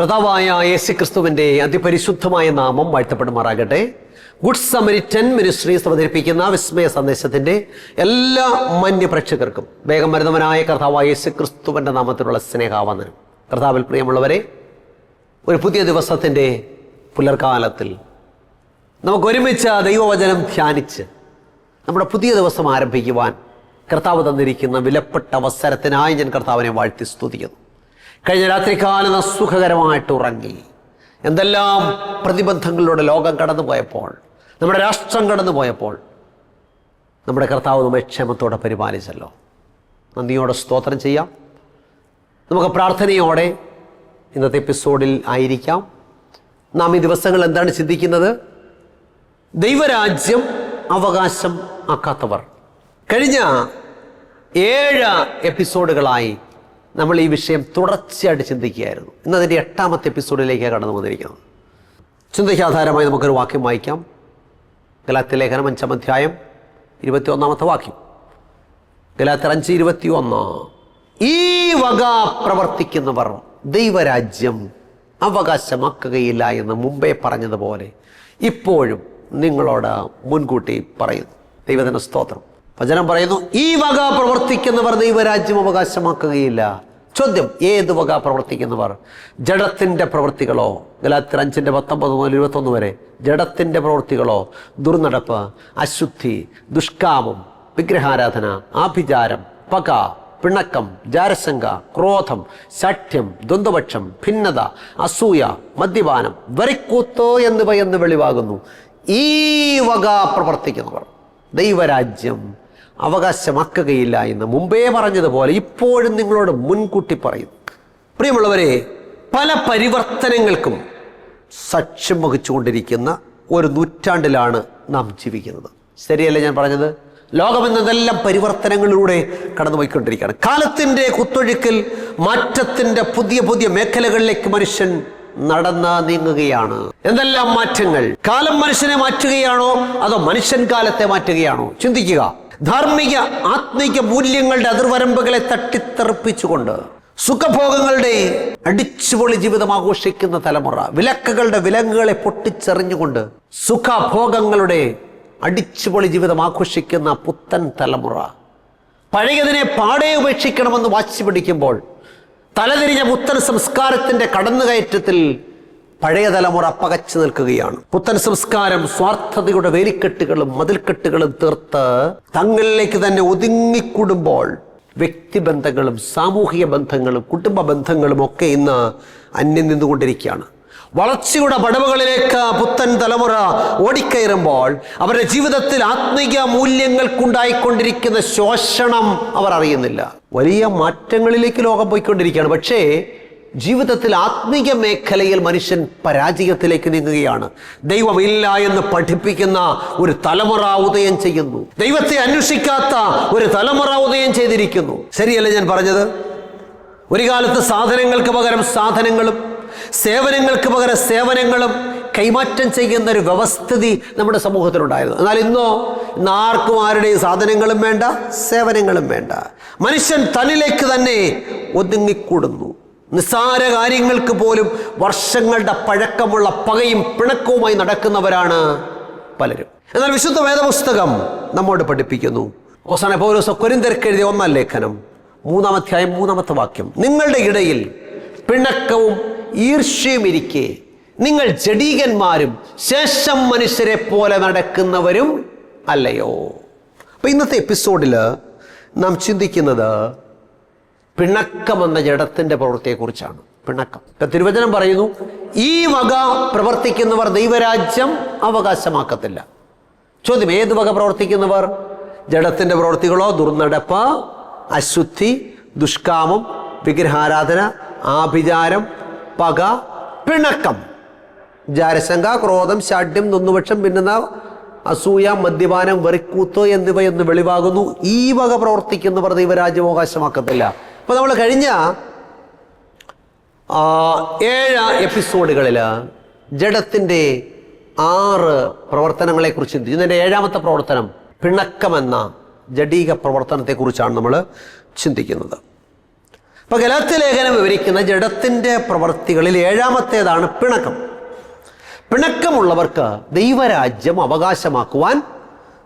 കർത്താവായ യേശു ക്രിസ്തുവിന്റെ അതിപരിശുദ്ധമായ നാമം വാഴ്ത്തപ്പെടുമാറാകട്ടെ. ഗുഡ് സമരിറ്റൻ മിനിസ്ട്രീസ് അവതരിപ്പിക്കുന്ന വിസ്മയ സന്ദേശത്തിന്റെ എല്ലാ മാന്യ പ്രേക്ഷകർക്കും വേഗം വരുന്നവനായ കർത്താവായ യേശു ക്രിസ്തുവിന്റെ നാമത്തിലുള്ള സ്നേഹാവന്ദനം. കർത്താവിൽ പ്രിയമുള്ളവരെ ഒരു പുതിയ ദിവസത്തിന്റെ പുലർക്കാലത്തിൽ നമുക്ക് ഒരുമിച്ച് ദൈവവചനം ധ്യാനിച്ച് നമ്മുടെ പുതിയ ദിവസം ആരംഭിക്കുവാൻ കർത്താവ് തന്നിരിക്കുന്ന വിലപ്പെട്ട അവസരത്തിനായി ഞാൻ കർത്താവിനെ വാഴ്ത്തി സ്തുതിക്കുന്നു. കഴിഞ്ഞ രാത്രികാലം സുഖകരമായിട്ട് ഉറങ്ങി. എന്തെല്ലാം പ്രതിബന്ധങ്ങളിലൂടെ ലോകം കടന്നു പോയപ്പോൾ നമ്മുടെ രാഷ്ട്രം കടന്നു പോയപ്പോൾ നമ്മുടെ കർത്താവ് നമ്മെ ക്ഷമത്തോടെ പരിപാലിച്ചല്ലോ. നന്ദിയോടെ സ്തോത്രം ചെയ്യാം. നമുക്ക് പ്രാർത്ഥനയോടെ ഇന്നത്തെ എപ്പിസോഡിൽ ആയിരിക്കാം. നാം ഈ ദിവസങ്ങൾ എന്താണ് ചിന്തിക്കുന്നത്? ദൈവരാജ്യം അവകാശം ആക്കാത്തവർ. കഴിഞ്ഞ ഏഴ് എപ്പിസോഡുകളായി നമ്മൾ ഈ വിഷയം തുടർച്ചയായിട്ട് ചിന്തിക്കുകയായിരുന്നു. ഇന്ന് അതിന്റെ എട്ടാമത്തെ എപ്പിസോഡിലേക്കാണ് കടന്നു വന്നിരിക്കുന്നത് ചിന്തയ്ക്ക് ആധാരമായി നമുക്കൊരു വാക്യം വായിക്കാം. ഗലാത്തി ലേഖനം അഞ്ചാം അധ്യായം ഇരുപത്തി ഒന്നാമത്തെ വാക്യം. ഗലാത്തർ അഞ്ച് ഇരുപത്തി ഒന്ന് ഈ വക പ്രവർത്തിക്കുന്നവർ ദൈവരാജ്യം അവകാശമാക്കുകയില്ല എന്ന് മുമ്പേ പറഞ്ഞതുപോലെ ഇപ്പോഴും നിങ്ങളോട് മുൻകൂട്ടി പറയുന്നു. ദൈവദിന സ്തോത്രം. വചനം പറയുന്നു ഈ വക പ്രവർത്തിക്കുന്നവർ ദൈവരാജ്യം അവകാശമാക്കുകയില്ല. ചോദ്യം ഏത് വക പ്രവർത്തിക്കുന്നവർ? ജഡത്തിന്റെ പ്രവൃത്തികളോ ഗലാത്തിർ അഞ്ചിന്റെ പത്തൊമ്പത് മുതൽ ഇരുപത്തൊന്ന് വരെ ജഡത്തിന്റെ പ്രവൃത്തികളോ ദുർനടപ്പ് അശുദ്ധി ദുഷ്കാമം വിഗ്രഹാരാധന ആഭിചാരം പക പിണക്കം ജാരശങ്ക ക്രോധം ശഠ്യം ദ്വന്ദ്പക്ഷം ഭിന്നത അസൂയ മദ്യപാനം വരിക്കൂത്ത് എന്നിവ എന്ന് വെളിവാകുന്നു. ഈ വക പ്രവർത്തിക്കുന്നവർ ദൈവരാജ്യം അവകാശമാക്കുകയില്ല എന്ന് മുമ്പേ പറഞ്ഞതുപോലെ ഇപ്പോഴും നിങ്ങളോട് മുൻകൂട്ടി പറയുന്നു. പ്രിയമുള്ളവരെ പല പരിവർത്തനങ്ങൾക്കും സാക്ഷ്യം വഹിച്ചുകൊണ്ടിരിക്കുന്ന ഒരു നൂറ്റാണ്ടിലാണ് നാം ജീവിക്കുന്നത്. ശരിയല്ലേ ഞാൻ പറഞ്ഞത്? ലോകമെന്നതെല്ലാം പരിവർത്തനങ്ങളിലൂടെ കടന്നുപോയിക്കൊണ്ടിരിക്കുകയാണ്. കാലത്തിന്റെ കുത്തൊഴുക്കിൽ മാറ്റത്തിന്റെ പുതിയ പുതിയ മേഖലകളിലേക്ക് മനുഷ്യൻ നടന്ന് നീങ്ങുകയാണ്. എന്തെല്ലാം മാറ്റങ്ങൾ? കാലം മനുഷ്യനെ മാറ്റുകയാണോ? അതോ മനുഷ്യൻ കാലത്തെ മാറ്റുകയാണോ? ചിന്തിക്കുക. ധാർമ്മിക ആത്മീക മൂല്യങ്ങളുടെ അതിർവരമ്പുകളെ തട്ടിത്തെറിപ്പിച്ചുകൊണ്ട് സുഖഭോഗങ്ങളുടെ അടിച്ചുപൊളി ജീവിതം ആഘോഷിക്കുന്ന തലമുറ വിലക്കുകളുടെ വിലങ്ങുകളെ പൊട്ടിച്ചെറിഞ്ഞുകൊണ്ട് സുഖഭോഗങ്ങളുടെ അടിച്ചുപൊളി ജീവിതം ആഘോഷിക്കുന്ന പുത്തൻ തലമുറ. പഴയതിനെ പാടെ ഉപേക്ഷിക്കണമെന്ന് വാശി പിടിക്കുമ്പോൾ തലതിരിഞ്ഞ പുത്തൻ സംസ്കാരത്തിന്റെ കടന്നുകയറ്റത്തിൽ പഴയ തലമുറ പകച്ചു നിൽക്കുകയാണ്. പുത്തൻ സംസ്കാരം സ്വാർത്ഥതയുടെ വേലിക്കെട്ടുകളും മതിൽക്കെട്ടുകളും തീർത്ത് തങ്ങളിലേക്ക് തന്നെ ഒതുങ്ങിക്കൂടുമ്പോൾ വ്യക്തിബന്ധങ്ങളും സാമൂഹിക ബന്ധങ്ങളും കുടുംബ ബന്ധങ്ങളും ഒക്കെ ഇന്ന് അന്യം നിന്നുകൊണ്ടിരിക്കുകയാണ്. വളർച്ചയുടെ പടവുകളിലേക്ക് പുത്തൻ തലമുറ ഓടിക്കയറുമ്പോൾ അവരുടെ ജീവിതത്തിൽ ആത്മീയ മൂല്യങ്ങൾക്കുണ്ടായിക്കൊണ്ടിരിക്കുന്ന ശോഷണം അവർ അറിയുന്നില്ല. വലിയ മാറ്റങ്ങളിലേക്ക് ലോകം പോയിക്കൊണ്ടിരിക്കുകയാണ്. പക്ഷേ ജീവിതത്തിൽ ആത്മീയ മേഖലയിൽ മനുഷ്യൻ പരാജയത്തിലേക്ക് നീങ്ങുകയാണ്. ദൈവമില്ല എന്ന് പഠിപ്പിക്കുന്ന ഒരു തലമുറ ഉദയം ചെയ്യുന്നു. ദൈവത്തെ അന്വേഷിക്കാത്ത ഒരു തലമുറ ഉദയം ചെയ്തിരിക്കുന്നു. ശരിയല്ല ഞാൻ പറഞ്ഞത്? ഒരു കാലത്ത് സാധനങ്ങൾക്ക് പകരം സാധനങ്ങളും സേവനങ്ങൾക്ക് പകരം സേവനങ്ങളും കൈമാറ്റം ചെയ്യുന്ന ഒരു വ്യവസ്ഥിതി നമ്മുടെ സമൂഹത്തിലുണ്ടായിരുന്നു. എന്നാൽ ഇന്നോ ഇന്ന് ആർക്കും ആരുടെയും സാധനങ്ങളും വേണ്ട സേവനങ്ങളും വേണ്ട. മനുഷ്യൻ തന്നിലേക്ക് തന്നെ ഒതുങ്ങിക്കൂടുന്നു. നിസ്സാര കാര്യങ്ങൾക്ക് പോലും വർഷങ്ങളുടെ പഴക്കമുള്ള പകയും പിണക്കവുമായി നടക്കുന്നവരാണ് പലരും. എന്നാൽ വിശുദ്ധ വേദപുസ്തകം നമ്മോട് പഠിപ്പിക്കുന്നു. അവസാന പൗലോസ് കൊരിന്തർക്ക് എഴുതിയ ഒന്നാം ലേഖനം മൂന്നാം അധ്യായം മൂന്നാമത്തെ വാക്യം. നിങ്ങളുടെ ഇടയിൽ പിണക്കവും ഈർഷ്യയും ഇരിക്കെ. നിങ്ങൾ ജഡീകന്മാരും ശേഷം മനുഷ്യരെ പോലെ നടക്കുന്നവരും അല്ലയോ? അപ്പൊ ഇന്നത്തെ എപ്പിസോഡിൽ നാം ചിന്തിക്കുന്നത് പിണക്കം എന്ന ജഡത്തിന്റെ പ്രവൃത്തിയെക്കുറിച്ചാണ്. പിണക്കം. ഇപ്പൊ തിരുവചനം പറയുന്നു ഈ വക പ്രവർത്തിക്കുന്നവർ ദൈവരാജ്യം അവകാശമാക്കത്തില്ല. ചോദ്യം ഏത് വക പ്രവർത്തിക്കുന്നവർ? ജഡത്തിന്റെ പ്രവൃത്തികളോ ദുർനടപ്പ് അശുദ്ധി ദുഷ്കാമം വിഗ്രഹാരാധന ആഭിചാരം പക പിണക്കം. ജാരശങ്ക ക്രോധം ശാഠ്യം നൊന്നുപക്ഷം പിന്നുന്ന അസൂയ മദ്യപാനം വെറിക്കൂത്ത് എന്നിവ എന്ന് വെളിവാകുന്നു. ഈ വക പ്രവർത്തിക്കുന്നവർ ദൈവരാജ്യം അവകാശമാക്കത്തില്ല. അപ്പൊ നമ്മൾ കഴിഞ്ഞ ഏഴ് എപ്പിസോഡുകളിൽ ജഡത്തിന്റെ ആറ് പ്രവർത്തനങ്ങളെക്കുറിച്ച് ചിന്തിച്ചു. ഇതിന്റെ ഏഴാമത്തെ പ്രവർത്തനം പിണക്കമെന്ന ജഡീക പ്രവർത്തനത്തെക്കുറിച്ചാണ് നമ്മൾ ചിന്തിക്കുന്നത്. അപ്പോൾ ഗലാത്യ ലേഖനം വിവരിക്കുന്ന ജഡത്തിന്റെ പ്രവർത്തികളിൽ ഏഴാമത്തേതാണ് പിണക്കം. പിണക്കമുള്ളവർക്ക് ദൈവരാജ്യം അവകാശമാക്കുവാൻ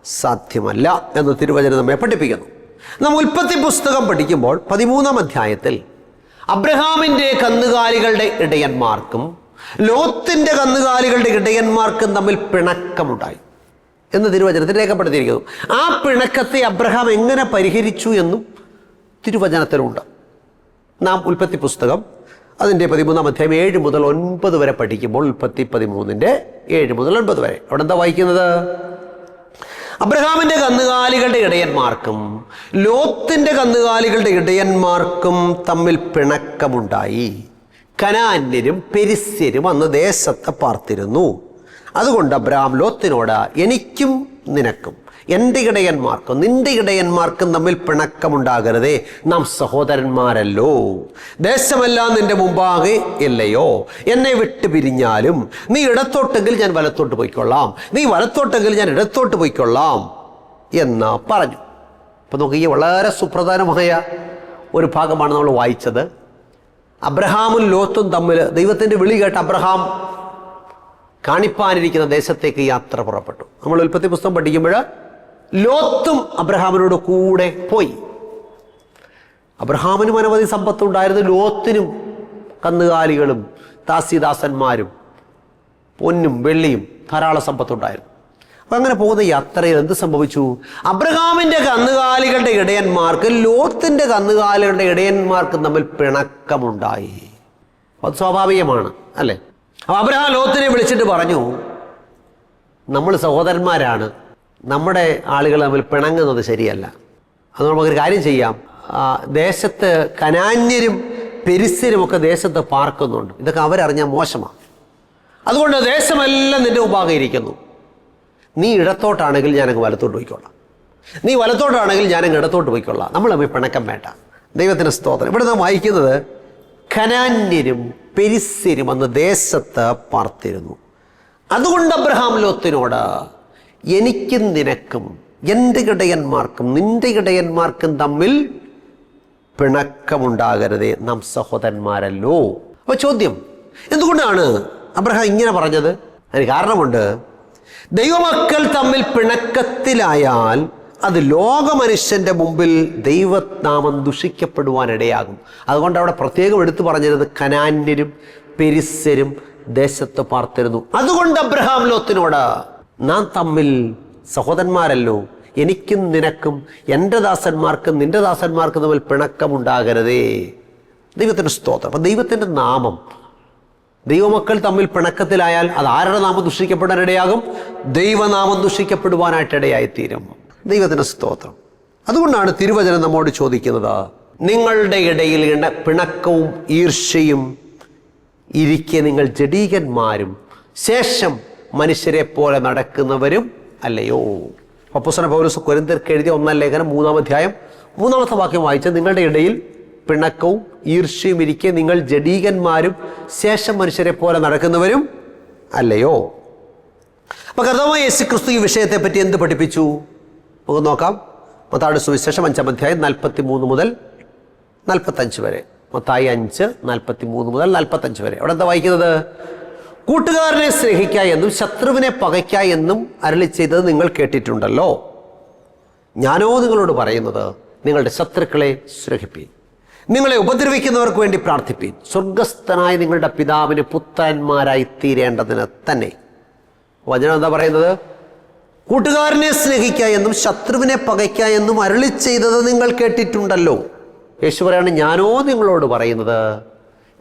സാധ്യമല്ല എന്ന് തിരുവചനം നമ്മെ പഠിപ്പിക്കുന്നു. നാം ഉൽപ്പത്തി പുസ്തകം പഠിക്കുമ്പോൾ പതിമൂന്നാം അധ്യായത്തിൽ അബ്രഹാമിന്റെ കന്നുകാലികളുടെ ഇടയന്മാർക്കും ലോത്തിന്റെ കന്നുകാലികളുടെ ഇടയന്മാർക്കും തമ്മിൽ പിണക്കമുണ്ടായി എന്ന് തിരുവചനത്തിൽ രേഖപ്പെടുത്തിയിരിക്കുന്നു. ആ പിണക്കത്തെ അബ്രഹാം എങ്ങനെ പരിഹരിച്ചു എന്നും തിരുവചനത്തിലുണ്ട്. നാം ഉൽപ്പത്തി പുസ്തകം അതിന്റെ പതിമൂന്നാം അധ്യായം ഏഴ് മുതൽ ഒൻപത് വരെ പഠിക്കുമ്പോൾ ഉൽപ്പത്തി പതിമൂന്നിന്റെ ഏഴ് മുതൽ ഒൻപത് വരെ. അവിടെ എന്താ വായിക്കുന്നത്? അബ്രഹാമിന്റെ കന്നുകാലികളുടെ ഇടയന്മാർക്കും ലോത്തിന്റെ കന്നുകാലികളുടെ ഇടയന്മാർക്കും തമ്മിൽ പിണക്കമുണ്ടായി. കനാന്യരും പെരിസ്യരും അന്ന് ദേശത്തെ പാർത്തിരുന്നു. അതുകൊണ്ട് അബ്രഹാം ലോത്തിനോട് എനിക്കും നിനക്കും എന്റെ ഇടയന്മാർക്കും നിന്റെ ഇടയന്മാർക്കും തമ്മിൽ പിണക്കമുണ്ടാകരുതേ. നാം സഹോദരന്മാരല്ലോ. ദേശമെല്ലാം നിന്റെ മുമ്പാകെ ഇല്ലയോ? എന്നെ വിട്ടു പിരിഞ്ഞാലും നീ ഇടത്തോട്ടെങ്കിൽ ഞാൻ വലത്തോട്ട് പോയിക്കൊള്ളാം. നീ വലത്തോട്ടെങ്കിൽ ഞാൻ ഇടത്തോട്ട് പോയിക്കൊള്ളാം എന്ന് പറഞ്ഞു. അപ്പം നോക്കി ഈ വളരെ സുപ്രധാനമായ ഒരു ഭാഗമാണ് നമ്മൾ വായിച്ചത്. അബ്രഹാമും ലോത്തും തമ്മിൽ ദൈവത്തിന്റെ വിളി കേട്ട് അബ്രഹാം കാണിപ്പാനിരിക്കുന്ന ദേശത്തേക്ക് യാത്ര പുറപ്പെട്ടു. നമ്മൾ ഉൽപ്പത്തി പുസ്തകം പഠിക്കുമ്പോൾ ലോത്തും അബ്രഹാമിനോട് കൂടെ പോയി. അബ്രഹാമിനും അനവധി സമ്പത്തുണ്ടായിരുന്നു ലോത്തിനും കന്നുകാലികളും ദാസിദാസന്മാരും പൊന്നും വെള്ളിയും ധാരാളം സമ്പത്തുണ്ടായിരുന്നു. അപ്പം അങ്ങനെ പോകുന്ന യാത്രയിൽ എന്ത് സംഭവിച്ചു? അബ്രഹാമിന്റെ കന്നുകാലികളുടെ ഇടയന്മാർക്ക് ലോത്തിന്റെ കന്നുകാലികളുടെ ഇടയന്മാർക്കും തമ്മിൽ പിണക്കമുണ്ടായി. അത് സ്വാഭാവികമാണ് അല്ലേ? അപ്പോൾ അബ്രഹാം ലോത്തിനെ വിളിച്ചിട്ട് പറഞ്ഞു നമ്മൾ സഹോദരന്മാരാണ്. നമ്മുടെ ആളുകൾ തമ്മിൽ പിണങ്ങുന്നത് ശരിയല്ല. അത് നമുക്കൊരു കാര്യം ചെയ്യാം. ദേശത്ത് കനാന്യരും പെരിസ്യരും ഒക്കെ ദേശത്ത് പാർക്കുന്നുണ്ട്. ഇതൊക്കെ അവരറിഞ്ഞാൽ മോശമാണ്. അതുകൊണ്ട് ദേശമെല്ലാം നിന്റെ മുമ്പാകെ ഇരിക്കുന്നു. നീ ഇടത്തോട്ടാണെങ്കിൽ ഞാനങ്ങ് വലത്തോട്ട് പോയിക്കൊള്ളാം നീ വലത്തോട്ടാണെങ്കിൽ ഞാനങ്ങ് ഇടത്തോട്ട് പോയിക്കൊള്ളാം. നമ്മൾ തമ്മിൽ പിണക്കം വേണ്ട. ദൈവത്തിന് സ്തോത്രം. ഇവിടെ നാം വായിക്കുന്നത് ഖനാന്യരും പെരിസ്യരും അന്ന് ദേശത്ത് പാർത്തിരുന്നു. അതുകൊണ്ട് അബ്രഹാം ലോത്തിനോട് എനിക്കും നിനക്കും എന്റെ ഇടയന്മാർക്കും നിന്റെ ഇടയന്മാർക്കും തമ്മിൽ പിണക്കമുണ്ടാകരുതേ നാം സഹോദരന്മാരല്ലോ. അപ്പോൾ ചോദ്യം എന്തുകൊണ്ടാണ് അബ്രഹാം ഇങ്ങനെ പറഞ്ഞത്? അതിന് കാരണമുണ്ട്. ദൈവമക്കൾ തമ്മിൽ പിണക്കത്തിലായാൽ അത് ലോകമനുഷ്യന്റെ മുമ്പിൽ ദൈവനാമം ദുഷിക്കപ്പെടുവാനിടയാകും. അതുകൊണ്ട് അവിടെ പ്രത്യേകം എടുത്തു പറഞ്ഞിരുന്നത് കനാന്യരും പെരിസരും ദേശത്ത് പാർത്തിരുന്നു. അതുകൊണ്ട് അബ്രഹാം ലോത്തിനോട് നാം തമ്മിൽ സഹോദരന്മാരല്ലോ. എനിക്കും നിനക്കും എന്റെ ദാസന്മാർക്കും നിന്റെ ദാസന്മാർക്കും തമ്മിൽ പിണക്കമുണ്ടാകരുതേ. ദൈവത്തിന്റെ സ്തോത്രം. അപ്പം ദൈവത്തിന്റെ നാമം. ദൈവമക്കൾ തമ്മിൽ പിണക്കത്തിലായാൽ അത് ആരുടെ നാമം ദുഷിക്കപ്പെടാനിടയാകും? ദൈവനാമം ദുഷിക്കപ്പെടുവാനായിട്ട് ഇടയായിത്തീരും ദൈവത്തിന്റെ സ്തോത്രം. അതുകൊണ്ടാണ് തിരുവചനം നമ്മോട് ചോദിക്കുന്നത് നിങ്ങളുടെ ഇടയിൽ പിണക്കവും ഈർഷ്യയും ഇരിക്കെ നിങ്ങൾ ജഡീകന്മാരും. ശേഷം മനുഷ്യരെ പോലെ നടക്കുന്നവരും അല്ലയോ? അപ്പുസന പൗരസ് കുരന്തിർക്ക് എഴുതിയ ഒന്നാം ലേഖനം മൂന്നാം അധ്യായം മൂന്നാമത്തെ വാക്യം വായിച്ച നിങ്ങളുടെ ഇടയിൽ പിണക്കവും ഈർഷ്യയും ഇരിക്കെ നിങ്ങൾ ജഡീകന്മാരും ശേഷം മനുഷ്യരെ പോലെ നടക്കുന്നവരും അല്ലയോ? അപ്പൊ കർത്താവായ യേശു ക്രിസ്തു ഈ വിഷയത്തെ പറ്റി എന്ത് പഠിപ്പിച്ചു? നമുക്ക് നോക്കാം. മത്താട് സുവിശേഷം അഞ്ചാം അധ്യായം നാൽപ്പത്തി മൂന്ന് മുതൽ നാൽപ്പത്തഞ്ച് വരെ. മത്തായി അഞ്ച് നാൽപ്പത്തി മൂന്ന് മുതൽ നാൽപ്പത്തഞ്ച് വരെ. അവിടെ എന്താ വായിക്കുന്നത്? കൂട്ടുകാരനെ സ്നേഹിക്ക എന്നും ശത്രുവിനെ പകയ്ക്ക എന്നും അരളി ചെയ്തത് നിങ്ങൾ കേട്ടിട്ടുണ്ടല്ലോ. ഞാനോ നിങ്ങളോട് പറയുന്നത് നിങ്ങളുടെ ശത്രുക്കളെ സ്നേഹിപ്പി നിങ്ങളെ ഉപദ്രവിക്കുന്നവർക്ക് വേണ്ടി പ്രാർത്ഥിപ്പി സ്വർഗസ്ഥനായ നിങ്ങളുടെ പിതാവിന് പുത്രന്മാരായി തീരേണ്ടതിന് തന്നെ. വചനം എന്താ പറയുന്നത്? കൂട്ടുകാരനെ സ്നേഹിക്ക എന്നും ശത്രുവിനെ പകയ്ക്ക എന്നും അരളി ചെയ്തത് നിങ്ങൾ കേട്ടിട്ടുണ്ടല്ലോ. യേശു പറയാണ് ഞാനോ നിങ്ങളോട് പറയുന്നത്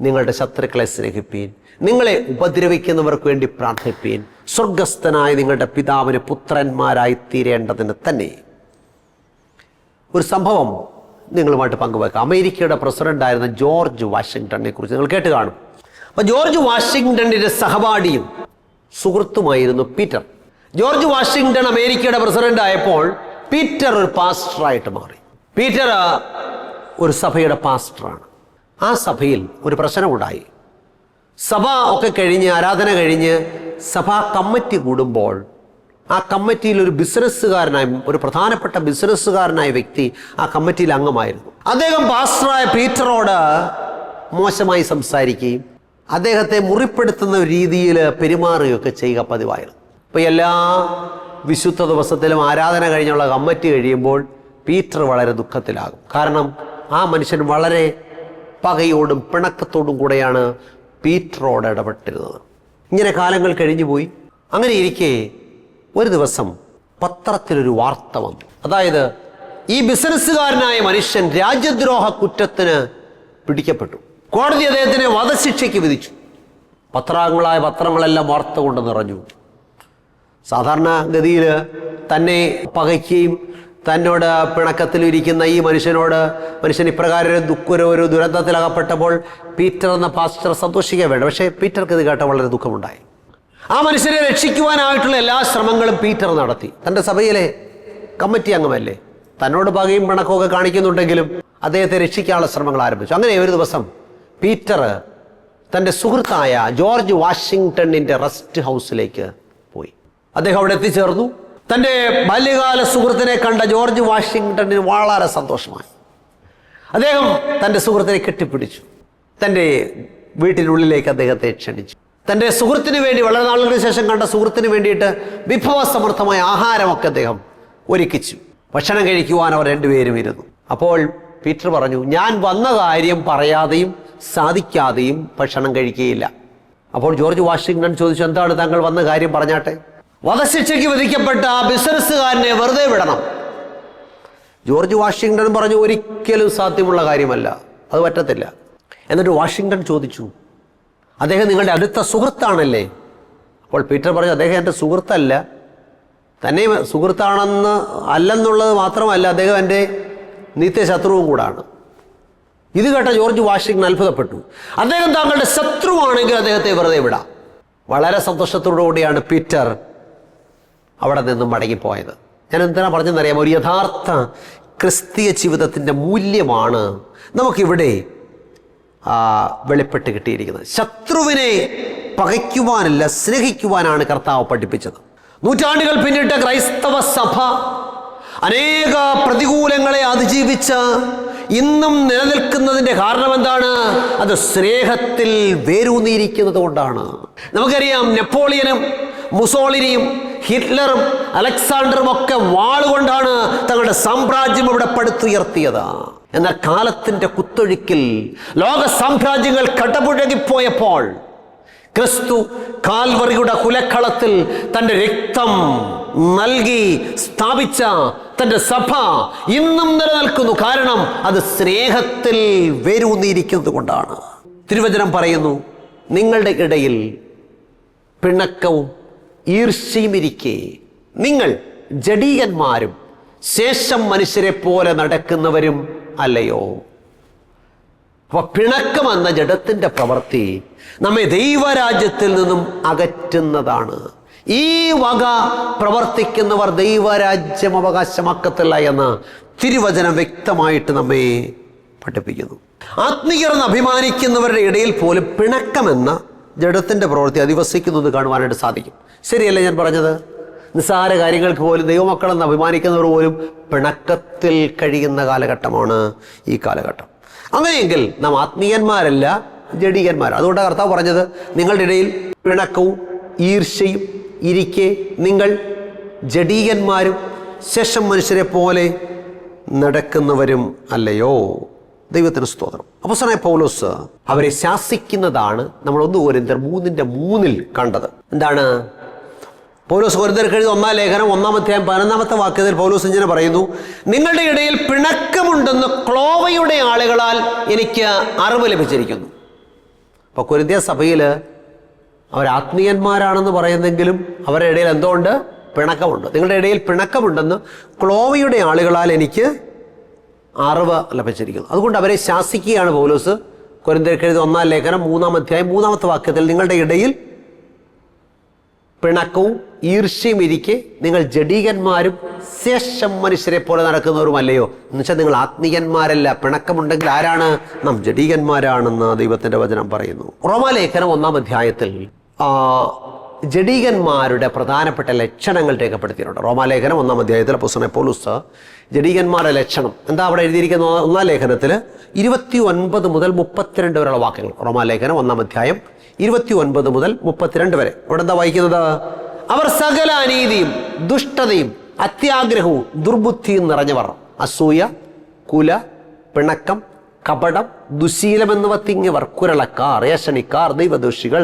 നിങ്ങളുടെ ശത്രുക്കളെ സ്നേഹിപ്പീൻ. നിങ്ങളെ ഉപദ്രവിക്കുന്നവർക്ക് വേണ്ടി പ്രാർത്ഥിപ്പീൻ. സ്വർഗസ്ഥനായ നിങ്ങളുടെ പിതാവിന് പുത്രന്മാരായി തീരേണ്ടതിന് തന്നെ. ഒരു സംഭവം നിങ്ങളുമായിട്ട് പങ്കുവെക്കാം. അമേരിക്കയുടെ പ്രസിഡന്റായിരുന്ന ജോർജ് വാഷിങ്ടണിനെ കുറിച്ച് നിങ്ങൾ കേട്ട് കാണും. അപ്പോൾ ജോർജ് വാഷിങ്ടണിന്റെ സഹപാഠിയും സുഹൃത്തുമായിരുന്നു പീറ്റർ. ജോർജ് വാഷിങ്ടൺ അമേരിക്കയുടെ പ്രസിഡന്റ് ആയപ്പോൾ പീറ്റർ ഒരു പാസ്റ്ററായിട്ട് മാറി. പീറ്റർ ഒരു സഭയുടെ പാസ്റ്ററാണ്. ആ സഭയിൽ ഒരു പ്രശ്നമുണ്ടായി. സഭ ഒക്കെ കഴിഞ്ഞ് ആരാധന കഴിഞ്ഞ് സഭാ കമ്മിറ്റി കൂടുമ്പോൾ ആ കമ്മിറ്റിയിൽ ഒരു ബിസിനസ്സുകാരനായ ഒരു പ്രധാനപ്പെട്ട ബിസിനസ്സുകാരനായ വ്യക്തി ആ കമ്മിറ്റിയിൽ അംഗമായിരുന്നു. അദ്ദേഹം പാസ്റ്ററായ പീറ്ററോട് മോശമായി സംസാരിക്കുകയും അദ്ദേഹത്തെ മുറിപ്പെടുത്തുന്ന രീതിയിൽ പെരുമാറുകയൊക്കെ ചെയ്യുക പതിവായിരുന്നു. അപ്പോൾ എല്ലാ വിശുദ്ധ ദിവസത്തിലും ആരാധന കഴിഞ്ഞുള്ള കമ്മിറ്റി കഴിയുമ്പോൾ പീറ്റർ വളരെ ദുഃഖത്തിലാകും. കാരണം ആ മനുഷ്യൻ വളരെ പകയോടും പിണക്കത്തോടും കൂടെയാണ് പീറ്ററോട് ഇടപെട്ടിരുന്നത്. ഇങ്ങനെ കാലങ്ങൾ കഴിഞ്ഞു പോയി. അങ്ങനെ ഇരിക്കെ ഒരു ദിവസം പത്രത്തിലൊരു വാർത്ത വന്നു. അതായത് ഈ ബിസിനസ്സുകാരനായ മനുഷ്യൻ രാജ്യദ്രോഹ കുറ്റത്തിന് പിടിക്കപ്പെട്ടു. കോടതി അദ്ദേഹത്തിനെ വധശിക്ഷയ്ക്ക് വിധിച്ചു. പത്രാംഗങ്ങളായ പത്രങ്ങളെല്ലാം വാർത്ത കൊണ്ട് നിറഞ്ഞു. സാധാരണ ഗതിയിൽ തന്നെ പകയ്ക്കുകയും തന്നോട് പിണക്കത്തിലിരിക്കുന്ന ഈ മനുഷ്യനോട് മനുഷ്യൻ ഇപ്രകാരം ഒരു ദുഃഖ ഒരു ദുരന്തത്തിലകപ്പെട്ടപ്പോൾ പീറ്റർ എന്ന പാസ്റ്റർ സന്തോഷിക്കാൻ വേണ്ട പക്ഷേ പീറ്റർക്ക് ഇത് കേട്ട വളരെ ദുഃഖമുണ്ടായി. ആ മനുഷ്യനെ രക്ഷിക്കുവാനായിട്ടുള്ള എല്ലാ ശ്രമങ്ങളും പീറ്റർ നടത്തി. തന്റെ സഭയിലെ കമ്മിറ്റി അംഗമല്ലേ? തന്നോട് പകയും പിണക്കമൊക്കെ കാണിക്കുന്നുണ്ടെങ്കിലും അദ്ദേഹത്തെ രക്ഷിക്കാനുള്ള ശ്രമങ്ങൾ ആരംഭിച്ചു. അങ്ങനെ ഒരു ദിവസം പീറ്റർ തന്റെ സുഹൃത്തായ ജോർജ് വാഷിങ്ടണിന്റെ റെസ്റ്റ് ഹൗസിലേക്ക് പോയി. അദ്ദേഹം അവിടെ എത്തിച്ചേർന്നു. തന്റെ ബാല്യകാല സുഹൃത്തിനെ കണ്ട ജോർജ് വാഷിങ്ടണിന് വളരെ സന്തോഷമായി. അദ്ദേഹം തന്റെ സുഹൃത്തിനെ കെട്ടിപ്പിടിച്ചു. തന്റെ വീട്ടിനുള്ളിലേക്ക് അദ്ദേഹത്തെ ക്ഷണിച്ചു. തന്റെ സുഹൃത്തിന് വേണ്ടി വളരെ നാളുകൾക്ക് ശേഷം കണ്ട സുഹൃത്തിന് വേണ്ടിയിട്ട് വിഭവസമൃദ്ധമായ ആഹാരമൊക്കെ അദ്ദേഹം ഒരുക്കിച്ചു. ഭക്ഷണം കഴിക്കുവാൻ അവർ രണ്ടുപേരും ഇരുന്നു. അപ്പോൾ പീറ്റർ പറഞ്ഞു ഞാൻ വന്ന കാര്യം പറയാതെയും സാധിക്കാതെയും ഭക്ഷണം കഴിക്കുകയില്ല. അപ്പോൾ ജോർജ് വാഷിങ്ടൺ ചോദിച്ചു എന്താണ് താങ്കൾ വന്ന കാര്യം പറഞ്ഞാട്ടെ? വധശിക്ഷയ്ക്ക് വിധിക്കപ്പെട്ട ആ ബിസിനസ്സുകാരനെ വെറുതെ വിടണം. ജോർജ് വാഷിങ്ടൺ പറഞ്ഞു ഒരിക്കലും സാധ്യമുള്ള കാര്യമല്ല. അത് പറ്റത്തില്ല. എന്നിട്ട് വാഷിങ്ടൺ ചോദിച്ചു അദ്ദേഹം നിങ്ങളുടെ അടുത്ത സുഹൃത്താണല്ലേ? അപ്പോൾ പീറ്റർ പറഞ്ഞു അദ്ദേഹം എന്റെ സുഹൃത്തല്ല. തന്നെ സുഹൃത്താണെന്ന് അല്ലെന്നുള്ളത് മാത്രമല്ല അദ്ദേഹം എന്റെ നിത്യശത്രുവും കൂടാണ്. ഇത് കേട്ട ജോർജ് വാഷിങ്ടൺ അത്ഭുതപ്പെട്ടു. അദ്ദേഹം താങ്കളുടെ ശത്രുവാണെങ്കിൽ അദ്ദേഹത്തെ വെറുതെ വിടാം. വളരെ സന്തോഷത്തോടു കൂടിയാണ് പീറ്റർ അവിടെ നിന്നും മടങ്ങിപ്പോയത് ഞാൻ എന്തിനാ പറഞ്ഞെന്നറിയാം ഒരു യഥാർത്ഥ ക്രിസ്തീയ ജീവിതത്തിന്റെ മൂല്യമാണ് നമുക്കിവിടെ വെളിപ്പെട്ട് കിട്ടിയിരിക്കുന്നത്. ശത്രുവിനെ പകയ്ക്കുവാനല്ല സ്നേഹിക്കുവാനാണ് കർത്താവ് പഠിപ്പിച്ചത്. നൂറ്റാണ്ടുകൾ പിന്നിട്ട ക്രൈസ്തവ സഭ അനേക പ്രതികൂലങ്ങളെ അതിജീവിച്ച് ഇന്നും നിലനിൽക്കുന്നതിന്റെ കാരണം എന്താണ് അത് സ്നേഹത്തിൽ വേരൂന്നിയിരിക്കുന്നത് കൊണ്ടാണ് നമുക്കറിയാം നെപ്പോളിയനും മുസോളിനിയും ഹിറ്റ്ലറും അലക്സാണ്ടറും ഒക്കെ വാളുകൊണ്ടാണ് തങ്ങളുടെ സാമ്രാജ്യം ഇവിടെ പടുത്തുയർത്തിയത്. എന്നാൽ കാലത്തിന്റെ കുത്തൊഴുക്കിൽ ലോക സാമ്രാജ്യങ്ങൾ കടപുഴകിപ്പോയപ്പോൾ ക്രിസ്തു കാൽവറിയുടെ കുലക്കളത്തിൽ തന്റെ രക്തം നൽകി സ്ഥാപിച്ച തന്റെ സഭ ഇന്നും നിലനിൽക്കുന്നു. കാരണം അത് സ്നേഹത്തിൽ വേരൂന്നിയിരിക്കുന്നത് കൊണ്ടാണ്. തിരുവചനം പറയുന്നു നിങ്ങളുടെ ഇടയിൽ പിണക്കവും ഈർഷ്യയുമിരിക്കെ നിങ്ങൾ ജഡീകന്മാരും ശേഷം മനുഷ്യരെ പോലെ നടക്കുന്നവരും അല്ലയോ? അപ്പൊ പിണക്കം എന്ന ജഡത്തിന്റെ പ്രവൃത്തി നമ്മെ ദൈവരാജ്യത്തിൽ നിന്നും അകറ്റുന്നതാണ്. ഈ വക പ്രവർത്തിക്കുന്നവർ ദൈവരാജ്യം അവകാശമാക്കത്തില്ല എന്ന് തിരുവചനം വ്യക്തമായിട്ട് നമ്മെ പഠിപ്പിക്കുന്നു. ആത്മീയർ എന്ന് അഭിമാനിക്കുന്നവരുടെ ഇടയിൽ പോലും പിണക്കമെന്ന ജഡത്തിന്റെ പ്രവൃത്തി അധിവസിക്കുന്നത് കാണുവാനായിട്ട് സാധിക്കും. ശരിയല്ലേ ഞാൻ പറഞ്ഞത്? നിസ്സാര കാര്യങ്ങൾക്ക് പോലും ദൈവമക്കളെന്ന് അഭിമാനിക്കുന്നവർ പോലും പിണക്കത്തിൽ കഴിയുന്ന കാലഘട്ടമാണ് ഈ കാലഘട്ടം. അങ്ങനെയെങ്കിൽ നാം ആത്മീയന്മാരല്ല ജഡീകന്മാർ അതുകൊണ്ടാണ് കർത്താവ് പറഞ്ഞത് നിങ്ങളുടെ ഇടയിൽ പിണക്കവും ഈർഷ്യയും ഇരിക്കെ നിങ്ങൾ ജഡീകന്മാരും ശേഷം മനുഷ്യരെ പോലെ നടക്കുന്നവരും അല്ലയോ? ദൈവത്തിന് സ്തോത്രം. അവസാനമായ പൗലോസ് അവരെ ശാസിക്കുന്നതാണ് നമ്മൾ ഒന്ന് ഓരോരുത്തർ മൂന്നിന്റെ മൂന്നിൽ കണ്ടത്. എന്താണ്? പൗലോസ് കൊരിന്തർക്ക് എഴുതി ഒന്നാം ലേഖനം ഒന്നാമത്തെ പതിനൊന്നാമത്തെ വാക്യത്തിൽ പൗലോസ് ഇങ്ങനെ പറയുന്നു നിങ്ങളുടെ ഇടയിൽ പിണക്കമുണ്ടെന്ന് ക്ലോവയുടെ ആളുകളാൽ എനിക്ക് അറിവ് ലഭിച്ചിരിക്കുന്നു. അപ്പോൾ കൊരിന്ത്യ സഭയിൽ അവർ ആത്മീയന്മാരാണെന്ന് പറയുന്നെങ്കിലും അവരുടെ ഇടയിൽ എന്തുകൊണ്ട് പിണക്കമുണ്ട്. നിങ്ങളുടെ ഇടയിൽ പിണക്കമുണ്ടെന്ന് ക്ലോവയുടെ ആളുകളാൽ എനിക്ക് അറിവ് ലഭിച്ചിരിക്കുന്നു അതുകൊണ്ട് അവരെ ശാസിക്കുകയാണ് പൗലോസ്. കൊരിന്തർക്ക് എഴുതി ഒന്നാം ലേഖനം മൂന്നാം അധ്യായം മൂന്നാമത്തെ വാക്യത്തിൽ നിങ്ങളുടെ ഇടയിൽ പിണക്കവും ഈർഷ്യയും ഇരിക്കെ നിങ്ങൾ ജഡീകന്മാരും ശേഷം മനുഷ്യരെ പോലെ നടക്കുന്നവരുമല്ലയോ? എന്ന് വെച്ചാൽ നിങ്ങൾ ആത്മീയന്മാരല്ല. പിണക്കമുണ്ടെങ്കിൽ ആരാണ്? നാം ജഡീകന്മാരാണെന്ന് ദൈവത്തിന്റെ വചനം പറയുന്നു. റോമാലേഖനം ഒന്നാം അധ്യായത്തിൽ ജഡീകന്മാരുടെ പ്രധാനപ്പെട്ട ലക്ഷണങ്ങൾ രേഖപ്പെടുത്തിയിട്ടുണ്ട്. റോമാലേഖനം ഒന്നാം അധ്യായത്തിലെ പുസ്തകം പോലൂസ് ജഡീകന്മാരുടെ ലക്ഷണം. എന്താ അവിടെ എഴുതിയിരിക്കുന്ന ഒന്നാം ലേഖനത്തിൽ ഇരുപത്തി ഒൻപത് മുതൽ മുപ്പത്തിരണ്ട് വരെയുള്ള വാക്യങ്ങൾ. റോമാലേഖനം ഒന്നാം അധ്യായം ഇരുപത്തി ഒൻപത് മുതൽ മുപ്പത്തിരണ്ട് വരെ. അവിടെ എന്താ വായിക്കുന്നത്? അവർ സകല അനീതിയും ദുഷ്ടതയും അത്യാഗ്രഹവും ദുർബുദ്ധിയും നിറഞ്ഞവർ. അസൂയ കുല പിണക്കം കപടം ദുശീലമെന്നുവ തിങ്ങിയവർ കുരളക്കാർ ഏഷണിക്കാർ ദൈവദോഷികൾ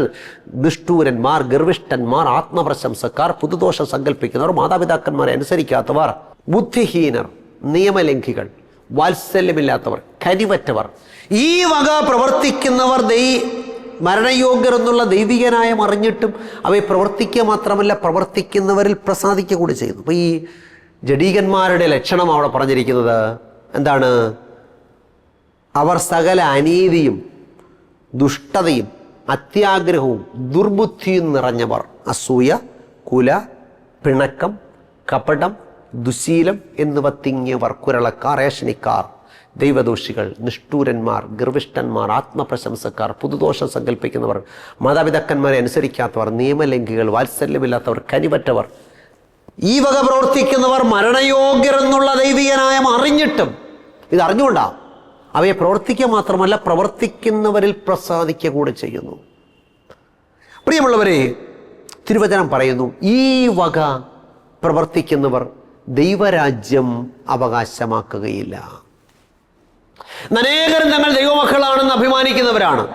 ദുഷ്ടൂരന്മാർ ഗർവിഷ്ഠന്മാർ ആത്മപ്രശംസക്കാർ പുതുദോഷം സങ്കല്പിക്കുന്നവർ മാതാപിതാക്കന്മാരെ അനുസരിക്കാത്തവർ ബുദ്ധിഹീനർ നിയമലംഘികൾ വാത്സല്യമില്ലാത്തവർ കരിവറ്റവർ. ഈ വക പ്രവർത്തിക്കുന്നവർ ദൈ മരണയോഗ്യർ എന്നുള്ള ദൈവികനായ അറിഞ്ഞിട്ടും അവയെ പ്രവർത്തിക്കുക മാത്രമല്ല പ്രവർത്തിക്കുന്നവരിൽ പ്രസാദിക്കുക കൂടി ചെയ്യുന്നു. അപ്പോൾ ഈ ജഡീകന്മാരുടെ ലക്ഷണം അവിടെ പറഞ്ഞിരിക്കുന്നത് എന്താണ്? അവർ സകല അനീതിയും ദുഷ്ടതയും അത്യാഗ്രഹവും ദുർബുദ്ധിയും നിറഞ്ഞവർ. അസൂയ കുല പിണക്കം കപടം ദുശീലം എന്നിവ തിങ്ങിയവർ കുരളക്കാർ ഏഷണിക്കാർ ദൈവദോഷികൾ നിഷ്ഠൂരന്മാർ ഗർവിഷ്ഠന്മാർ ആത്മപ്രശംസക്കാർ പുതുദോഷം സങ്കല്പിക്കുന്നവർ മാതാപിതാക്കന്മാരെ അനുസരിക്കാത്തവർ നിയമലംഘികൾ വാത്സല്യമില്ലാത്തവർ കനിപറ്റവർ ഈ വക പ്രവർത്തിക്കുന്നവർ മരണയോഗ്യർ എന്നുള്ള ദൈവികനായ അറിഞ്ഞിട്ടും. ഇത് അറിഞ്ഞുകൊണ്ടാ അവയെ പ്രവർത്തിക്കുക മാത്രമല്ല പ്രവർത്തിക്കുന്നവരിൽ പ്രസാദിക്കുക കൂടെ ചെയ്യുന്നു. പ്രിയമുള്ളവരെ തിരുവചനം പറയുന്നു ഈ വക പ്രവർത്തിക്കുന്നവർ ദൈവരാജ്യം അവകാശമാക്കുകയില്ല. അനേകരും തങ്ങൾ ദൈവമക്കളാണെന്ന് അഭിമാനിക്കുന്നവരാണ്.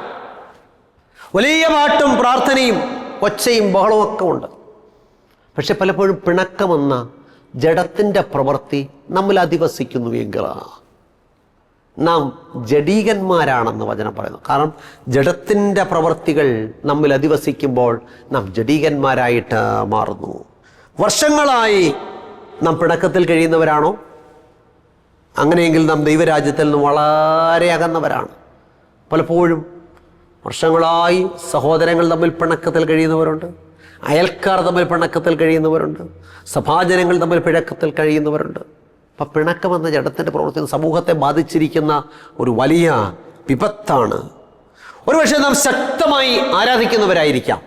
വലിയ പാട്ടും പ്രാർത്ഥനയും ഒച്ചയും ബഹളവും ഒക്കെ ഉണ്ട്. പക്ഷെ പലപ്പോഴും പിണക്കമെന്ന ജഡത്തിന്റെ പ്രവൃത്തി നമ്മൾ അധിവസിക്കുന്നു എങ്കിൽ നാം ജഡീകന്മാരാണെന്ന് വചനം പറയുന്നു. കാരണം ജഡത്തിന്റെ പ്രവൃത്തികൾ നമ്മിൽ അധിവസിക്കുമ്പോൾ നാം ജഡീകന്മാരായിട്ട് മാറുന്നു. വർഷങ്ങളായി നാം പിണക്കത്തിൽ കഴിയുന്നവരാണോ? അങ്ങനെയെങ്കിൽ നാം ദൈവരാജ്യത്തിൽ നിന്ന് വളരെ അകന്നവരാണ്. പലപ്പോഴും വർഷങ്ങളായി സഹോദരങ്ങൾ തമ്മിൽ പിണക്കത്തിൽ കഴിയുന്നവരുണ്ട്. അയൽക്കാർ തമ്മിൽ പിണക്കത്തിൽ കഴിയുന്നവരുണ്ട്. സഭാജനങ്ങൾ തമ്മിൽ പിഴക്കത്തിൽ കഴിയുന്നവരുണ്ട്. അപ്പം പിണക്കം എന്ന ജഡത്തിന്റെ പ്രവർത്തനം സമൂഹത്തെ ബാധിച്ചിരിക്കുന്ന ഒരു വലിയ വിപത്താണ്. ഒരുപക്ഷെ നാം ശക്തമായി ആരാധിക്കുന്നവരായിരിക്കാം.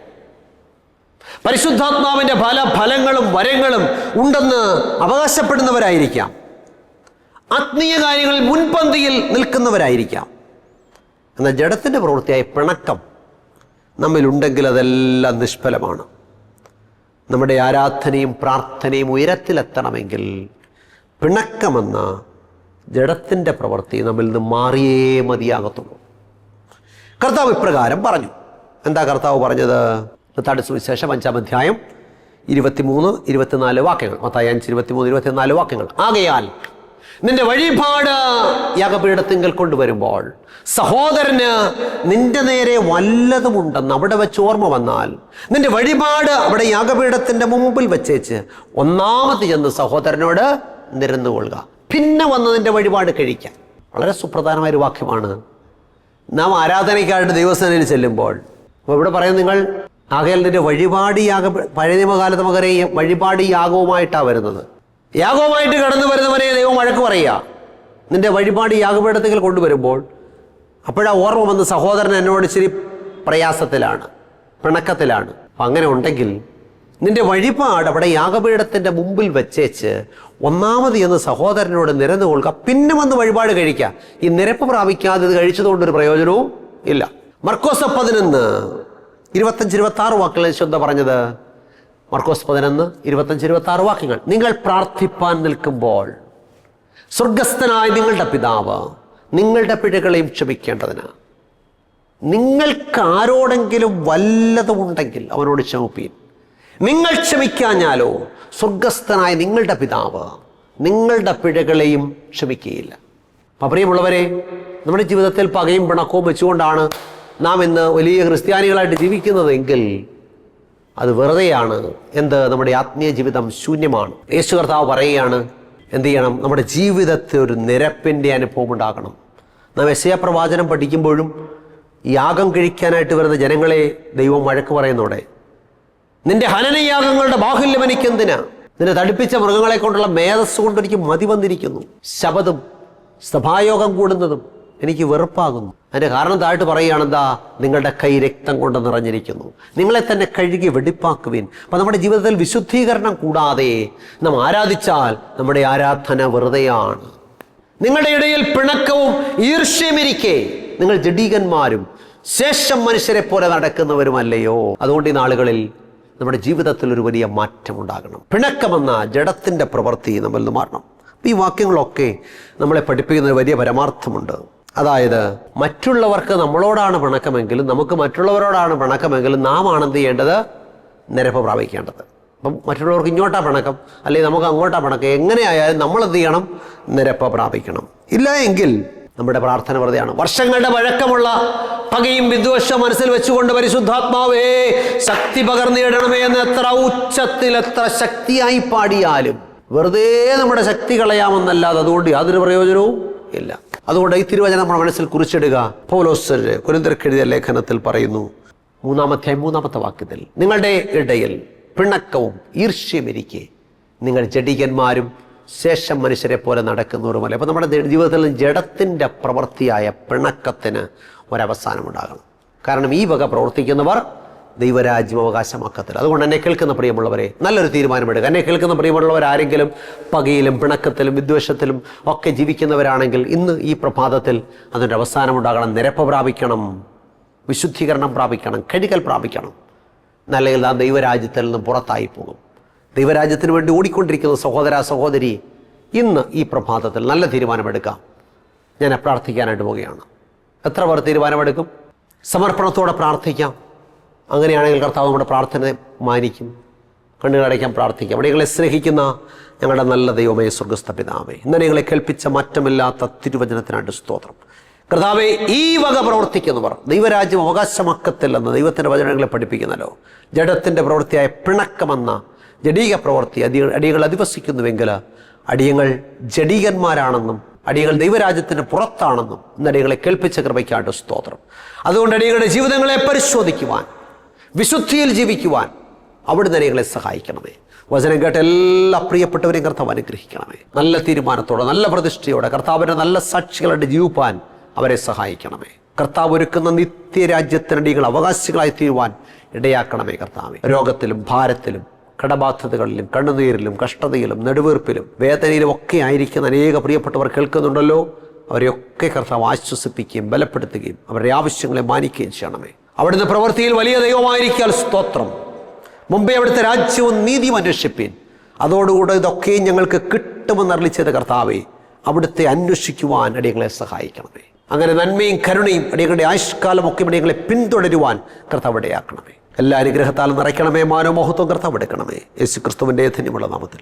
പരിശുദ്ധാത്മാവിന്റെ പല ഫലങ്ങളും വരങ്ങളും ഉണ്ടെന്ന് അവകാശപ്പെടുന്നവരായിരിക്കാം. ആത്മീയ കാര്യങ്ങളിൽ മുൻപന്തിയിൽ നിൽക്കുന്നവരായിരിക്കാം. എന്നാൽ ജഡത്തിന്റെ പ്രവൃത്തിയായ പിണക്കം നമ്മിലുണ്ടെങ്കിൽ അതെല്ലാം നിഷ്ഫലമാണ്. നമ്മുടെ ആരാധനയും പ്രാർത്ഥനയും ഉയരത്തിലെത്തണമെങ്കിൽ പിണക്കമെന്ന ജഡത്തിന്റെ പ്രവൃത്തി നമ്മിൽ നിന്ന് മാറിയേ മതിയാകത്തുള്ളൂ. കർത്താവ് ഇപ്രകാരം പറഞ്ഞു. എന്താ കർത്താവ് പറഞ്ഞത്? മത്താടി സുവിശേഷം അഞ്ചാം അധ്യായം ഇരുപത്തിമൂന്ന് ഇരുപത്തിനാല് വാക്യങ്ങൾ. മത്തായി അഞ്ച് ഇരുപത്തിമൂന്ന് ഇരുപത്തിനാല് വാക്യങ്ങൾ. ആകയാൽ നിന്റെ വഴിപാട് യാഗപീഠത്തിങ്കൽ കൊണ്ടുവരുമ്പോൾ സഹോദരന് നിന്റെ നേരെ വല്ലതുമുണ്ടെന്ന് അവിടെ വെച്ച് ഓർമ്മ വന്നാൽ നിന്റെ വഴിപാട് അവിടെ യാഗപീഠത്തിന്റെ മുമ്പിൽ വെച്ചേച്ച് ഒന്നാമത് ചെന്ന് സഹോദരനോട് നിരന്നുകൊള്ളുക. പിന്നെ വന്നതിന്റെ വഴിപാട് കഴിക്കാം. വളരെ സുപ്രധാനമായ ഒരു വാക്യമാണ്. നാം ആരാധനയ്ക്കായിട്ട് ദൈവസേനയിൽ ചെല്ലുമ്പോൾ അപ്പോൾ ഇവിടെ പറയുന്നത് നിങ്ങൾ ആകയാൽ നിന്റെ വഴിപാടി യാഗ പഴയ നിയമകാലത്ത് നമുക്കറിയാം വഴിപാടി യാഗവുമായിട്ടാണ് വരുന്നത്. യാഗവുമായിട്ട് കടന്നു വരുന്നവരെ ദൈവം വഴക്ക് പറയുക. നിന്റെ വഴിപാടി യാഗപീഠത്തിൽ കൊണ്ടുവരുമ്പോൾ അപ്പോഴാ ഓർമ്മ വന്ന് സഹോദരൻ എന്നോട് ഇച്ചിരി പ്രയാസത്തിലാണ് പിണക്കത്തിലാണ്. അങ്ങനെ ഉണ്ടെങ്കിൽ നിന്റെ വഴിപാട് അവിടെ യാഗപീഠത്തിന്റെ മുമ്പിൽ വെച്ചേച്ച് ഒന്നാമത് എന്ന് സഹോദരനോട് നിരന്നു കൊള്ളുക പിന്നെ വന്ന് വഴിപാട് കഴിക്കുക. ഈ നിരപ്പ് പ്രാപിക്കാതെ ഇത് കഴിച്ചതുകൊണ്ടൊരു പ്രയോജനവും ഇല്ല. മർക്കോസ് പതിനൊന്ന് ഇരുപത്തഞ്ച് ഇരുപത്തി ആറ് വാക്കുകളിൽ ശ്രദ്ധ പറഞ്ഞത്? മർക്കോസ് പതിനൊന്ന് ഇരുപത്തഞ്ച് ഇരുപത്തി ആറ് വാക്യങ്ങൾ. നിങ്ങൾ പ്രാർത്ഥിപ്പാൻ നിൽക്കുമ്പോൾ സ്വർഗസ്ഥനായ നിങ്ങളുടെ പിതാവ് നിങ്ങളുടെ പിഴകളെയും ക്ഷമിക്കേണ്ടതിന്. നിങ്ങൾക്ക് ആരോടെങ്കിലും വല്ലതുമുണ്ടെങ്കിൽ അവനോട് ക്ഷമിപ്പീൻ. നിങ്ങൾ ക്ഷമിക്കാഞ്ഞാലോ സ്വർഗസ്ഥനായ നിങ്ങളുടെ പിതാവ് നിങ്ങളുടെ പിഴകളെയും ക്ഷമിക്കുകയില്ല. അപ്പം പ്രിയമുള്ളവരെ നമ്മുടെ ജീവിതത്തിൽ പകയും പിണക്കവും വെച്ചുകൊണ്ടാണ് നാം ഇന്ന് വലിയ ക്രിസ്ത്യാനികളായിട്ട് ജീവിക്കുന്നതെങ്കിൽ അത് വെറുതെയാണ്. എന്ത്? നമ്മുടെ ആത്മീയ ജീവിതം ശൂന്യമാണ്. യേശു കർത്താവ് പറയുകയാണ് എന്ത് ചെയ്യണം? നമ്മുടെ ജീവിതത്തെ ഒരു നിരപ്പിന്റെ അനുഭവം ഉണ്ടാകണം നാം എസ് പ്രവാചനം പഠിക്കുമ്പോഴും യാഗം കഴിക്കാനായിട്ട് വരുന്ന ജനങ്ങളെ ദൈവം വഴക്ക് പറയുന്നോടെ നിന്റെ ഹനനയാഗങ്ങളുടെ ബാഹുല്യം എനിക്കെന്തിനാ? നിന്നെ തടിപ്പിച്ച മൃഗങ്ങളെ കൊണ്ടുള്ള മേധസ് കൊണ്ട് എനിക്ക് മതി വന്നിരിക്കുന്നു. ശബദം സഭായോഗം കൂടുന്നതും എനിക്ക് വെറുപ്പാകുന്നു. അതിന്റെ കാരണം താഴ്ത്ത് പറയുകയാണെന്താ? നിങ്ങളുടെ കൈ രക്തം കൊണ്ട് നിറഞ്ഞിരിക്കുന്നു. നിങ്ങളെ തന്നെ കഴുകി വെടിപ്പാക്കുവിൻ. അപ്പൊ നമ്മുടെ ജീവിതത്തിൽ വിശുദ്ധീകരണം കൂടാതെ നാം ആരാധിച്ചാൽ നമ്മുടെ ആരാധന വെറുതെയാണ്. നിങ്ങളുടെ ഇടയിൽ പിണക്കവും ഈർഷ്യമിരിക്കെ നിങ്ങൾ ജഡീകന്മാരും ശേഷം മനുഷ്യരെ പോലെ നടക്കുന്നവരുമല്ലയോ? അതുകൊണ്ട് ഈ നാളുകളിൽ നമ്മുടെ ജീവിതത്തിൽ ഒരു വലിയ മാറ്റം ഉണ്ടാകണം. പിണക്കമെന്ന ജഡത്തിന്റെ പ്രവൃത്തി നമ്മളിൽ നിന്ന് മാറണം. ഈ വാക്യങ്ങളൊക്കെ നമ്മളെ പഠിപ്പിക്കുന്ന വലിയ പരമാർത്ഥമുണ്ട്. അതായത് മറ്റുള്ളവർക്ക് നമ്മളോടാണ് പിണക്കമെങ്കിലും നമുക്ക് മറ്റുള്ളവരോടാണ് പിണക്കമെങ്കിലും നാം ആണ് എന്ത് ചെയ്യേണ്ടത്? നിരപ്പ് പ്രാപിക്കേണ്ടത്. അപ്പം മറ്റുള്ളവർക്ക് ഇങ്ങോട്ടാ പിണക്കം അല്ലെങ്കിൽ നമുക്ക് അങ്ങോട്ടാ പിണക്കം. എങ്ങനെയായാലും നമ്മൾ എന്ത് ചെയ്യണം? നിരപ്പ് പ്രാപിക്കണം. ഇല്ല എങ്കിൽ നമ്മുടെ പ്രാർത്ഥന വെറുതെയാണ്. വർഷങ്ങളുടെ വഴക്കമുള്ള പകയും വിദ്വേഷം മനസ്സിൽ വെച്ചുകൊണ്ട് പരിശുദ്ധാത്മാവേ ശക്തി പകർന്നിടണമേ എന്ന് എത്ര ഉച്ചത്തിൽ എത്ര ശക്തിയായി പാടിയാലും വെറുതെ നമ്മുടെ ശക്തി കളയാമെന്നല്ലാതെ അതുകൊണ്ട് യാതൊരു പ്രയോജനവും ഇല്ല. അതുകൊണ്ട് ഈ തിരുവചനം നമ്മുടെ മനസ്സിൽ കുറിച്ചിടുക. പൗലോസ് കുരുന്തിരക്കെഴുതിയ ലേഖനത്തിൽ പറയുന്നു മൂന്നാമത്തെ മൂന്നാമത്തെ വാക്യത്തിൽ നിങ്ങളുടെ ഇടയിൽ പിണക്കവും ഈർഷ്യമിരിക്കെ നിങ്ങൾ ജഡികന്മാരും ശേഷം മനുഷ്യരെ പോലെ നടക്കുന്നവരുമല്ല. അപ്പോൾ നമ്മുടെ ജീവിതത്തിൽ ജഡത്തിന്റെ പ്രവൃത്തിയായ പിണക്കത്തിന് ഒരവസാനം ഉണ്ടാകണം കാരണം ഈ വക പ്രവർത്തിക്കുന്നവർ ദൈവരാജ്യം അവകാശമാക്കത്തില്ല. അതുകൊണ്ട് എന്നെ കേൾക്കുന്ന പ്രിയമുള്ളവരെ നല്ലൊരു തീരുമാനമെടുക്കുക. എന്നെ കേൾക്കുന്ന പ്രിയമുള്ളവർ ആരെങ്കിലും പകയിലും പിണക്കത്തിലും വിദ്വേഷത്തിലും ഒക്കെ ജീവിക്കുന്നവരാണെങ്കിൽ ഇന്ന് ഈ പ്രഭാതത്തിൽ അതിന്റെ അവസാനം ഉണ്ടാകണം നിരപ്പ് പ്രാപിക്കണം വിശുദ്ധീകരണം പ്രാപിക്കണം കഴുകൽ പ്രാപിക്കണം. അല്ലെങ്കിൽ ആ ദൈവരാജ്യത്തിൽ നിന്ന് പുറത്തായി പോകും ദൈവരാജ്യത്തിന് വേണ്ടി ഓടിക്കൊണ്ടിരിക്കുന്ന സഹോദര സഹോദരി ഇന്ന് ഈ പ്രഭാതത്തിൽ നല്ല തീരുമാനമെടുക്കാം. ഞാൻ പ്രാർത്ഥിക്കാനായിട്ട് പോവുകയാണ്. എത്ര പേർ തീരുമാനമെടുക്കും? സമർപ്പണത്തോടെ പ്രാർത്ഥിക്കാം. അങ്ങനെയാണെങ്കിൽ കർത്താവ് നമ്മുടെ പ്രാർത്ഥന മാനിക്കും. കണ്ണുകളടയ്ക്കാൻ പ്രാർത്ഥിക്കാം. അവിടെ സ്നേഹിക്കുന്ന ഞങ്ങളുടെ നല്ല ദൈവമേ സ്വർഗസ്ഥ പിതാവേ ഇന്നലെ ഞങ്ങളെ കേൾപ്പിച്ച മാറ്റമില്ലാത്ത തിരുവചനത്തിനായിട്ട് സ്തോത്രം. കർത്താവെ ഈ വക പ്രവർത്തിക്കുന്നവർ ദൈവരാജ്യം അവകാശമാക്കത്തില്ലെന്ന് ദൈവത്തിന്റെ വചനങ്ങളെ പഠിപ്പിക്കുന്നല്ലോ. ജഡത്തിന്റെ പ്രവൃത്തിയായ പിണക്കമെന്ന ജഡീക പ്രവൃത്തി അടി അടിയങ്ങൾ അധിവസിക്കുന്നുവെങ്കിൽ അടിയങ്ങൾ ജഡീകന്മാരാണെന്നും അടിയങ്ങൾ ദൈവരാജ്യത്തിന് പുറത്താണെന്നും ഇന്ന് അടിയങ്ങളെ കേൾപ്പിച്ച കൃപയ്ക്കായിട്ട് സ്തോത്രം. അതുകൊണ്ട് അടിയങ്ങളുടെ ജീവിതങ്ങളെ പരിശോധിക്കുവാൻ വിശുദ്ധിയിൽ ജീവിക്കുവാൻ അവിടുന്ന് അടിയങ്ങളെ സഹായിക്കണമേ. വചനം കേട്ട എല്ലാ പ്രിയപ്പെട്ടവരെയും കർത്താവ് അനുഗ്രഹിക്കണമേ. നല്ല തീരുമാനത്തോടെ നല്ല പ്രതിഷ്ഠയോടെ കർത്താവിന്റെ നല്ല സാക്ഷികളുടെ ജീവിപ്പാൻ അവരെ സഹായിക്കണമേ. കർത്താവ് ഒരുക്കുന്ന നിത്യരാജ്യത്തിനടികൾ അവകാശികളായി തീരുവാൻ ഇടയാക്കണമേ കർത്താവെ. രോഗത്തിലും ഭാരത്തിലും കടബാധ്യതകളിലും കണ്ണുനീരിലും കഷ്ടതയിലും നെടുവീർപ്പിലും വേദനയിലും ഒക്കെ ആയിരിക്കുന്ന അനേക പ്രിയപ്പെട്ടവർ കേൾക്കുന്നുണ്ടല്ലോ. അവരെയൊക്കെ കർത്താവ് ആശ്വസിപ്പിക്കുകയും ബലപ്പെടുത്തുകയും അവരുടെ ആവശ്യങ്ങളെ മാനിക്കുകയും ചെയ്യണമേ. അവിടുന്ന് പ്രവൃത്തിയിൽ വലിയ ദൈവമായിരിക്കാൽ സ്തോത്രം. മുമ്പേ അവിടുത്തെ രാജ്യവും നീതിയും അന്വേഷിപ്പീൻ. അതോടുകൂടെ ഇതൊക്കെയും ഞങ്ങൾക്ക് കിട്ടുമെന്ന് അറിയിച്ചത് കർത്താവെ അവിടുത്തെ അന്വേഷിക്കുവാൻ അടിയങ്ങളെ സഹായിക്കണമേ. അങ്ങനെ നന്മയും കരുണയും അടിയങ്ങളുടെ ആയുഷ്കാലമൊക്കെ അടിയങ്ങളെ പിന്തുടരുവാൻ കർത്താവ് ഇടയാക്കണമേ. എല്ലാ അനുഗ്രഹത്താലും നിറയ്ക്കണമേ മാനോമോഹത്വം കർത്താവ് എടുക്കണമേ യേശു ക്രിസ്തുവിന്റെ ധന്യമുള്ള നാമത്തിൽ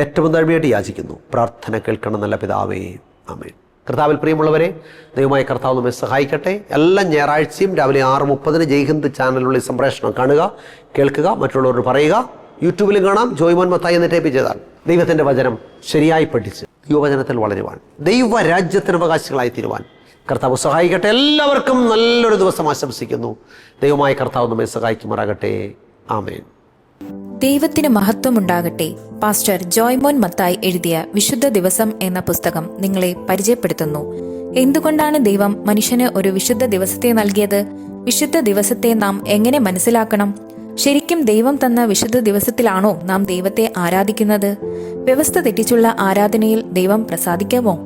ഏറ്റവും താഴ്മയായിട്ട് യാചിക്കുന്നു. പ്രാർത്ഥന കേൾക്കണം നല്ല പിതാവേ. ആമേൻ. കർത്താവിൽ പ്രിയമുള്ളവരെ ദൈവമായ കർത്താവ് നമ്മെ സഹായിക്കട്ടെ. എല്ലാ ഞായറാഴ്ചയും രാവിലെ ആറ് മുപ്പതിന് ജയ്ഹിന്ദ് ചാനലിലുള്ള ഈ സംപ്രേഷണം കാണുക കേൾക്കുക മറ്റുള്ളവരോട് പറയുക. യൂട്യൂബിലും കാണാം. ജോയ്മോൻ മത്തായി എന്ന് ടൈപ്പ് ചെയ്താൽ ദൈവത്തിന്റെ വചനം ശരിയായി പഠിച്ച് ദൈവവചനത്തിൽ വളരുവാൻ ദൈവരാജ്യത്തിന് അവകാശികളായി തീരുവാൻ കർത്താവ് സഹായിക്കട്ടെ. എല്ലാവർക്കും നല്ലൊരു ദിവസം ആശംസിക്കുന്നു. ദൈവമായ കർത്താവ് നമ്മെ സഹായിക്കുമാറാകട്ടെ. ആമേൻ. ദൈവത്തിന് മഹത്വമുണ്ടാകട്ടെ. പാസ്റ്റർ ജോയ്മോൻ മത്തായി എഴുതിയ വിശുദ്ധ ദിവസം എന്ന പുസ്തകം നിങ്ങളെ പരിചയപ്പെടുത്തുന്നു. എന്തുകൊണ്ടാണ് ദൈവം മനുഷ്യന് ഒരു വിശുദ്ധ ദിവസത്തെ നൽകിയത്? വിശുദ്ധ ദിവസത്തെ നാം എങ്ങനെ മനസ്സിലാക്കണം? ശരിക്കും ദൈവം തന്ന വിശുദ്ധ ദിവസത്തിലാണോ നാം ദൈവത്തെ ആരാധിക്കുന്നത്? വ്യവസ്ഥ തെറ്റിച്ചുള്ള ആരാധനയിൽ ദൈവം പ്രസാദിക്കാമോ?